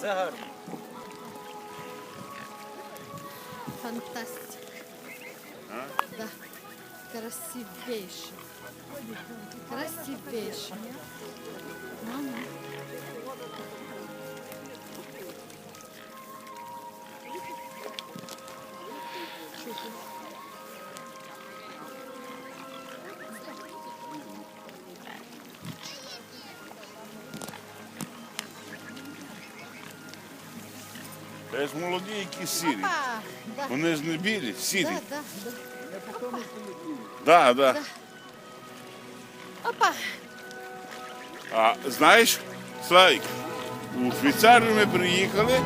Це гарно. Фантастика. Да. Красивейше. Красивейше. Мама. Це ж молоді, які сірі. Вони ж не білі, сірі. Да, да. Да, да. Опа. А знаєш, Славік, у Швейцарію ми приїхали,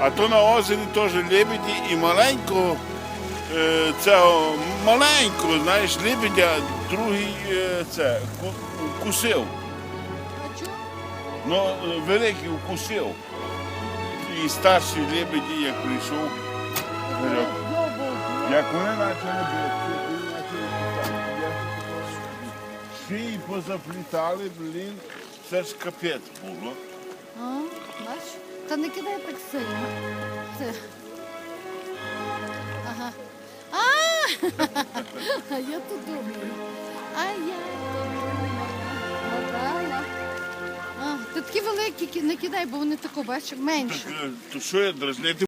а то на озері теж лебеді і маленького, е, цього маленького, знаєш, лебедя, другий е, це, ку- укусив. Ну, е, великий укусив. І старший лебеді, як прийшов, вперед. як вони почали. Шиї позаплітали, блін, це ж капець було. А, бач? Та не кидай так сильно. Це. Ага. А, я тут думаю. Великі ки- не кидай, бо вони тако, бачиш, менше. Так, е, то що я дразнити